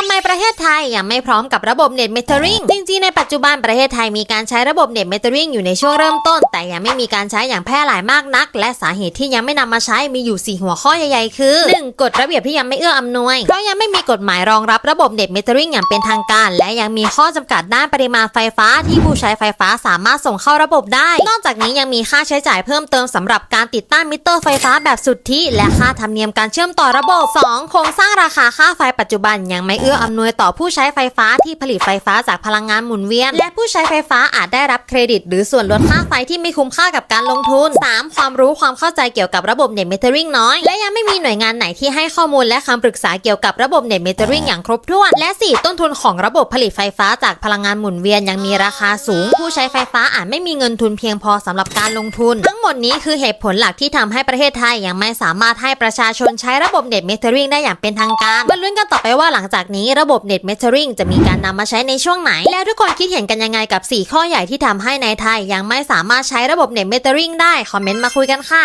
ทำไมประเทศไทยยังไม่พร้อมกับระบบเน็ตเมเทอริงจริงๆ ในปัจจุบันประเทศไทยมีการใช้ระบบเน็ตเมเทอริงอยู่ในช่วงเริ่มต้น แต่ยังไม่มีการใช้อย่างแพร่หลายมากนัก และสาเหตุที่ยังไม่นำมาใช้มีอยู่ 4 หัวข้อใหญ่ๆ คือ 1. กฎระเบียบที่ยังไม่เอื้ออำนวย เพราะยังไม่มีกฎหมายรองรับระบบเน็ตเมเทอริงอย่างเป็นทางการ และยังมีข้อจำกัดด้านปริมาณไฟฟ้าที่ผู้ใช้ไฟฟ้าสามารถส่งเข้าระบบได้ นอกจากนี้ยังมีค่าใช้จ่ายเพิ่มเติมสำหรับการติดตั้งมิเตอร์ไฟฟ้าแบบสุทธิและค่าธรรมเนียมการเชื่อมต่อระบบ 2. โครงสร้างราคาค่าไฟปัจจุบันยังไม่เอื้ออำนวยต่อผู้ใช้ไฟฟ้าที่ผลิตไฟฟ้าจากพลังงานหมุนเวียน และผู้ใช้ไฟฟ้าอาจได้รับเครดิต หรือส่วนลดค่าไฟที่ไม่คุ้มค่ากับการลงทุน 3. ความรู้ความเข้าใจเกี่ยวกับระบบเน็ตเมเทอริงน้อย และยังไม่มีหน่วยงานไหนที่ให้ข้อมูลและคำปรึกษาเกี่ยวกับระบบเน็ตเมเทอริงอย่างครบถ้วน และ 4. ต้นทุนของระบบผลิตไฟฟ้าจากพลังงานหมุนเวียนยังมีราคาสูง ผู้ใช้ไฟฟ้าอาจไม่มีเงินทุนเพียงพอสำหรับการลงทุน ทั้งหมดนี้คือเหตุผลหลักที่ทำให้ประเทศไทยยังไม่สามารถให้ประชาชนใช้ระบบเน็ตเมเทอริงได้อย่างเป็นทางการมาลุ้นกันต่อไปว่าหลังจากนี้ระบบเน็ตเมเทอริงจะมีการนำมาใช้ในช่วงไหน แล้วทุกคนคิดเห็นกันยังไงกับ 4 ข้อใหญ่ที่ทำให้ในไทย ยังไม่สามารถใช้ระบบเน็ตเมเทอริงได้คอมเมนต์มาคุยกันค่ะ